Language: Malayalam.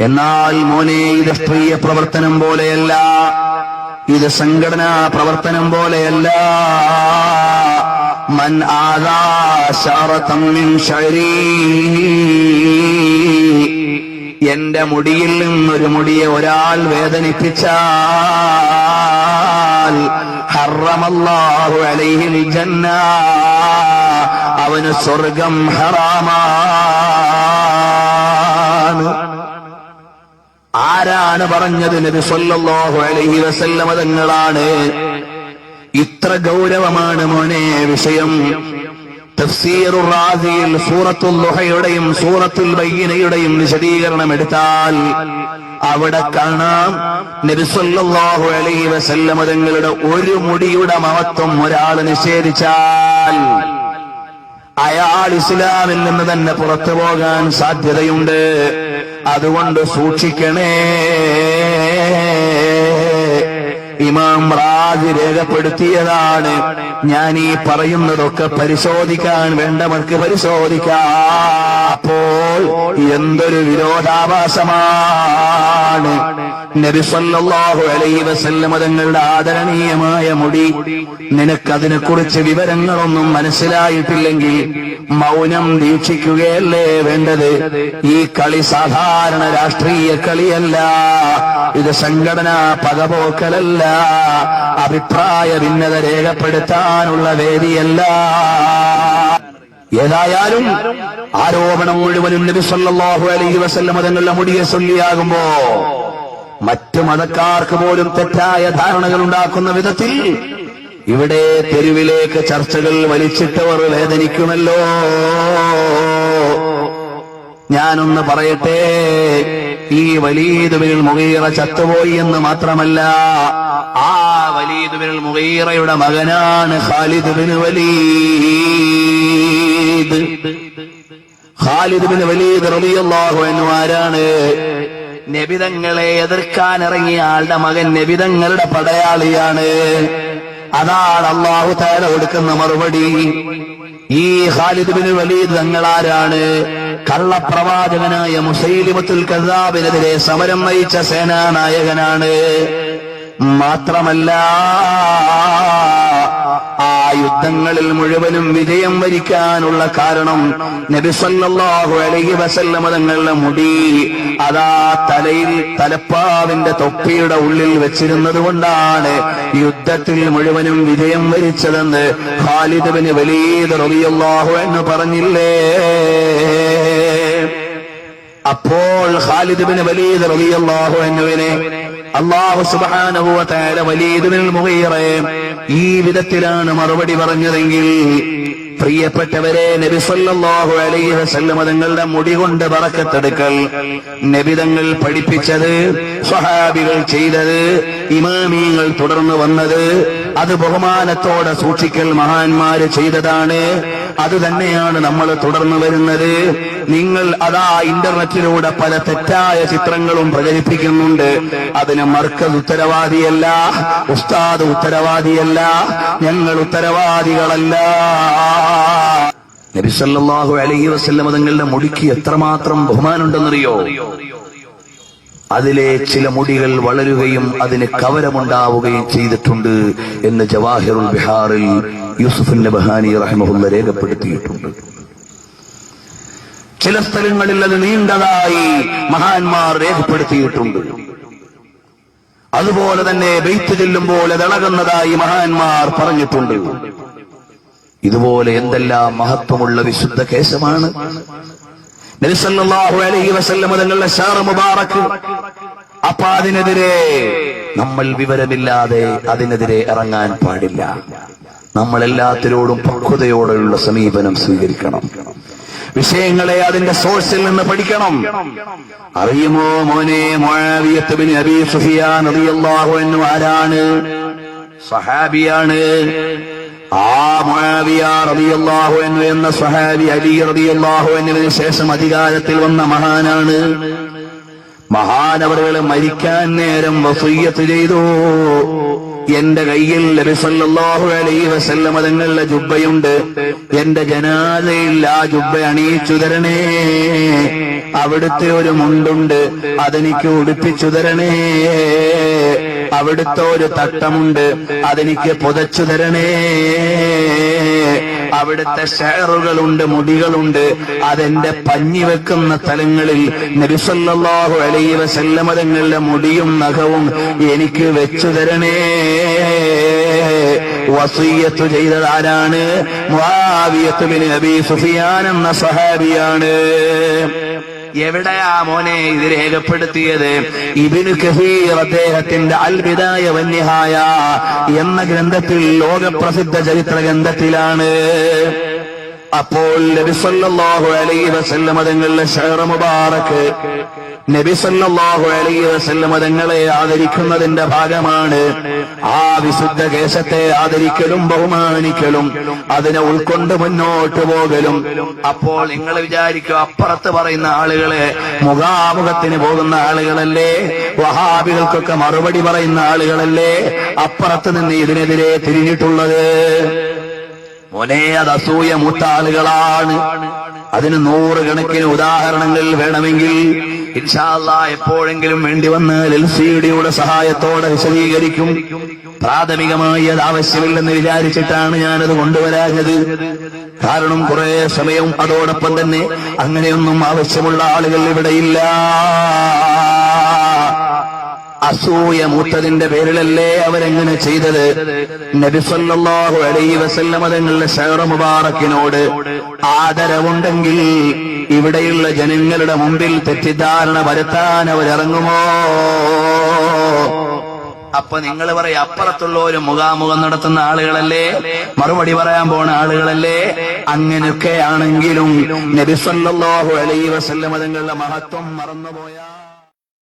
എന്നാൽ മോനെ ഇത് സ്ത്രീയ പ്രവർത്തനം പോലെയല്ല. ഇത് സംഘടനാ പ്രവർത്തനം പോലെയല്ല. മൻ ആദാ ശരീ. എന്റെ മുടിയിൽ നിന്നൊരു മുടിയെ ഒരാൾ വേദനിപ്പിച്ചാൽ ഹറമല്ലാഹു അലൈഹിൽ ജന്ന. അവന് സ്വർഗം ഹറാമാണ് ആരാണ് പറഞ്ഞത്? നബി സല്ലല്ലാഹു അലൈഹി വസല്ലമ തങ്ങളാണ്. ഇത്ര ഗൗരവമാണ് മോനെ വിഷയം. തഫ്സീറു റാസിയിൽ സൂറത്തുൽ ലുഹയുടെയും സൂറത്തുൽ ബയ്യനയുടെയും വിശദീകരണം എടുത്താൽ അവിടെ കാണാം നബി സല്ലല്ലാഹു അലൈഹി വസല്ലമ തങ്ങളുടെ ഒരു മുടിയുടെ മഹത്വം ഒരാൾ നിഷേധിച്ചാൽ അയാൾ ഇസ്ലാമിൽ നിന്ന് തന്നെ പുറത്തു പോകാൻ സാധ്യതയുണ്ട്. അതുകൊണ്ട് സൂക്ഷിക്കണേ. ഇമാം റാജ് രേഖപ്പെടുത്തിയതാണ്. ഞാൻ ഈ പറയുന്നതൊക്കെ പരിശോധിക്കാൻ വേണ്ടവർക്ക് പരിശോധിക്കാം. അപ്പോൾ എന്തൊരു വിരോധാഭാസമാണ്. നബിസല്ലാഹു അലൈ വസല്ലമ തങ്ങളുടെ ആദരണീയമായ മുടി. നിനക്കതിനെ കുറിച്ച് വിവരങ്ങളൊന്നും മനസ്സിലായിട്ടില്ലെങ്കിൽ മൗനം ദീക്ഷിക്കുകയല്ലേ വേണ്ടത്? ഈ കളി സാധാരണ രാഷ്ട്രീയ കളിയല്ല. ഇത് സംഘടനാ പകപോക്കലല്ല അഭിപ്രായ ഭിന്നത രേഖപ്പെടുത്താനുള്ള വേദിയല്ല. ഏതായാലും ആരോപണം മുഴുവനും നബി സല്ലല്ലാഹു അലൈഹി വസല്ലം തങ്ങളുടെ മുടിയെ ചൊല്ലിയാകുമ്പോ മറ്റു മതക്കാർക്ക് പോലും തെറ്റായ ധാരണകൾ ഉണ്ടാക്കുന്ന വിധത്തിൽ ഇവിടെ തെരുവിലേക്ക് ചർച്ചകൾ വലിച്ചിട്ടവർ വേദനിക്കുമല്ലോ. ഞാനൊന്ന് പറയട്ടെ. ഈ വലീദുബിൽ മുഗീറ ചത്തുപോയി എന്ന് മാത്രമല്ല ആ വലീദുബിൽ മുഗീറയുടെ മകനാണ് Khalid bin Walid. Khalid bin Walid റളിയല്ലാഹു അൻഹു ആരാണ്? നബിതങ്ങളെ എതിർക്കാൻ ഇറങ്ങിയ ആളുടെ മകൻ നബിതങ്ങളുടെ പടയാളിയാണ്. അതാണ് അള്ളാഹു തആല കൊടുക്കുന്ന മറുപടി. ഈ ഖാലിദ് ബിൻ വലീദ് തങ്ങളാരാണ് കള്ളപ്രവാചകനായ മുസൈലിമത്തുൽ കസാബിനെതിരെ സമരം നയിച്ച സേനാനായകനാണ്. മാത്രമല്ല യുദ്ധങ്ങളിൽ മുഴുവനും വിജയം വരിക്കാനുള്ള കാരണം നബിസല്ലാഹു അലഹി വസല്ലമ തങ്ങളുടെ മുടി അതാ തലയിൽ തലപ്പാവിന്റെ തൊപ്പിയുടെ ഉള്ളിൽ വെച്ചിരുന്നത് കൊണ്ടാണ് യുദ്ധത്തിൽ മുഴുവനും വിജയം വരിച്ചതെന്ന് ഖാലിദ് ബിൻ വലീദ് റളിയല്ലാഹു എന്ന് പറഞ്ഞില്ലേ? അപ്പോൾ ഖാലിദ് ബിൻ വലീദ് റളിയല്ലാഹു അൻഹുവിനെ അല്ലാഹു സുബ്ഹാനഹു വ തആല വലീദ് ബിൻ ഈ വിധത്തിലാണ് മറുപടി പറഞ്ഞതെങ്കിൽ പ്രിയപ്പെട്ടവരെ നബി സല്ലല്ലാഹു അലൈഹി വസല്ലം തങ്ങളുടെ മുടി കൊണ്ട് പറക്കത്തെടുക്കൽ നബിതങ്ങൾ പഠിപ്പിച്ചത് സ്വഹാബികൾ ചെയ്തത് ഇമാമിയങ്ങൾ തുടർന്ന് വന്നത് അത് ബഹുമാനത്തോടെ സൂക്ഷിക്കൽ മഹാന്മാര് ചെയ്തതാണ് അത് തന്നെയാണ് നമ്മൾ തുടർന്ന് വരുന്നത്. നിങ്ങൾ അതാ ഇന്റർനെറ്റിലൂടെ പല തെറ്റായ ചിത്രങ്ങളും പ്രചരിപ്പിക്കുന്നുണ്ട്. അതിന് മർക്കസ് ഉത്തരവാദിയല്ല ഉസ്താദ് ഉത്തരവാദിയല്ല ഞങ്ങൾ ഉത്തരവാദികളല്ല. നബിസല്ലാഹു അലഹി വസല്ലം തങ്ങളുടെ മുടിക്ക് എത്രമാത്രം ബഹുമാനമുണ്ടെന്നറിയോ? അതിലെ ചില മുടികൾ വളരുകയും അതിന് കവരമുണ്ടാവുകയും ചെയ്തിട്ടുണ്ട് എന്ന് ജവാഹിറുൽ ബിഹാറിൽ യൂസുഫിൻ ബഹാനി റഹ്മുള്ള രേഖപ്പെടുത്തിയിട്ടുണ്ട്. ചില സ്ഥലങ്ങളിൽ അത് നീണ്ടതായി മഹാന്മാർ രേഖപ്പെടുത്തിയിട്ടുണ്ട്. അതുപോലെ തന്നെ ബെയ്ത്ത് ചെല്ലുമ്പോൾ ഇളകുന്നതായി മഹാന്മാർ പറഞ്ഞിട്ടുണ്ട്. ഇതുപോലെ എന്തെല്ലാം മഹത്വമുള്ള വിശുദ്ധ കേശമാണ്. നബിസല്ലാഹു അലൈഹി വസല്ലമ തങ്ങളുടെ ഷാർ മുബാറക്ക് അപ്പൊ അതിനെതിരെ നമ്മൾ വിവരമില്ലാതെ അതിനെതിരെ ഇറങ്ങാൻ പാടില്ല. നമ്മൾ എല്ലാത്തിനോടും പക്വതയോടെയുള്ള സമീപനം സ്വീകരിക്കണം. വിഷയങ്ങളെ അതിന്റെ സോഴ്സിൽ നിന്ന് പഠിക്കണം. അറിയുമോ മോനെ മുആവിയത്ത് ബിൻ അബീ സുഫിയാൻ അറിയല്ലാഹു അൻഹു ആരാണ്? സഹാബിയാണ്. ആ മുആവിയ റളിയല്ലാഹു അൻഹു എന്ന സഹാബി അലി റബിയല്ലാഹു അൻഹുവിന് ശേഷം അധികാരത്തിൽ വന്ന മഹാനാണ്. മഹാനവറുകൾ മരിക്കാൻ നേരം വസൂയത്ത് ചെയ്തു. എന്റെ കയ്യിൽ നബി അലൈ വസല്ലം തങ്ങളുടെ ജുബ്ബയുണ്ട്. എന്റെ ജനാദയിൽ ആ ജുബ്ബ അണിയിച്ചു തരണേ അവിടുത്തെ ഒരു മുണ്ടുണ്ട് അതെനിക്ക് ഉടുപ്പിച്ചു തരണേ അവിടുത്തെ ഒരു തട്ടമുണ്ട്. അതെനിക്ക് പുതച്ചു തരണേ അവിടുത്തെ ഷെയറുകളുണ്ട് മുടികളുണ്ട്. അതെന്റെ പഞ്ഞി വെക്കുന്ന സ്ഥലങ്ങളിൽ നബിസല്ലാഹു അലൈഹി വസല്ലമ തങ്ങളുടെ മുടിയും നഖവും എനിക്ക് വെച്ചു തരണേ വസീയത്ത് ചെയ്തത് ആരാണ്? മുആവിയത്ത് ബിൻ നബി സുഫിയാൻ എന്ന സഹാബിയാണ്. എവിടെയാ മോനെ ഇത് രേഖപ്പെടുത്തിയത്? ഇബിനു കഹീർ അദ്ദേഹത്തിന്റെ അൽബിദായ വന്യഹായ എന്ന ഗ്രന്ഥത്തിൽ ലോകപ്രസിദ്ധ ചരിത്ര ഗ്രന്ഥത്തിലാണ് അപ്പോൾ നബി സല്ലല്ലാഹു അലൈഹി വസല്ലം തങ്ങളുടെ ഷഹറ മുബാറക്ക് നബി സല്ലല്ലാഹു അലൈഹി വസല്ലം തങ്ങളെ ആദരിക്കുന്നതിന്റെ ഭാഗമാണ്. ആ വിശുദ്ധ കേശത്തെ ആദരിക്കലും ബഹുമാനിക്കലും അതിനെ ഉൾക്കൊണ്ട് മുന്നോട്ട് പോകലും. അപ്പോൾ നിങ്ങൾ വിചാരിക്കും അപ്പുറത്ത് പറയുന്ന ആളുകളെ മുഖാമുഖത്തിന് പോകുന്ന ആളുകളല്ലേ? വഹാബികൾക്കൊക്കെ മറുപടി പറയുന്ന ആളുകളല്ലേ? അപ്പുറത്ത് നിന്ന് ഇതിനെതിരെ തിരിഞ്ഞിട്ടുള്ളത്. മോനെ അത് അസൂയ മൂത്ത ആളുകളാണ് അതിന് നൂറുകണക്കിന് ഉദാഹരണങ്ങൾ വേണമെങ്കിൽ ഇൻഷാല്ല എപ്പോഴെങ്കിലും വേണ്ടി സി ഡിയുടെ സഹായത്തോടെ വിശദീകരിക്കും. പ്രാഥമികമായി അത് ആവശ്യമില്ലെന്ന് വിചാരിച്ചിട്ടാണ് ഞാനത് കൊണ്ടുവരാഞ്ഞത്. കാരണം കുറെ സമയം അതോടൊപ്പം തന്നെ അങ്ങനെയൊന്നും ആവശ്യമുള്ള ആളുകൾ ഇവിടെയില്ല അസൂയ മൂത്തതിന്റെ പേരിലല്ലേ അവരെങ്ങനെ ചെയ്തത്? നബിസല്ലാഹു അലൈ വസല്ലമതങ്ങളുടെ തങ്ങളുടെ ഷഹറ മുബാറക്കിനോട് ആദരവുണ്ടെങ്കിൽ ഇവിടെയുള്ള ജനങ്ങളുടെ മുമ്പിൽ തെറ്റിദ്ധാരണ വരുത്താൻ അവരിറങ്ങുമോ? അപ്പൊ നിങ്ങൾ പറയും അപ്പുറത്തുള്ള ഒരു മുഖാമുഖം നടത്തുന്ന ആളുകളല്ലേ? മറുപടി പറയാൻ പോണ ആളുകളല്ലേ? അങ്ങനെയൊക്കെ ആണെങ്കിലും നബിസല്ലാഹു അലൈ വസല്ലമതങ്ങളുടെ മഹത്വം മറന്നുപോയാ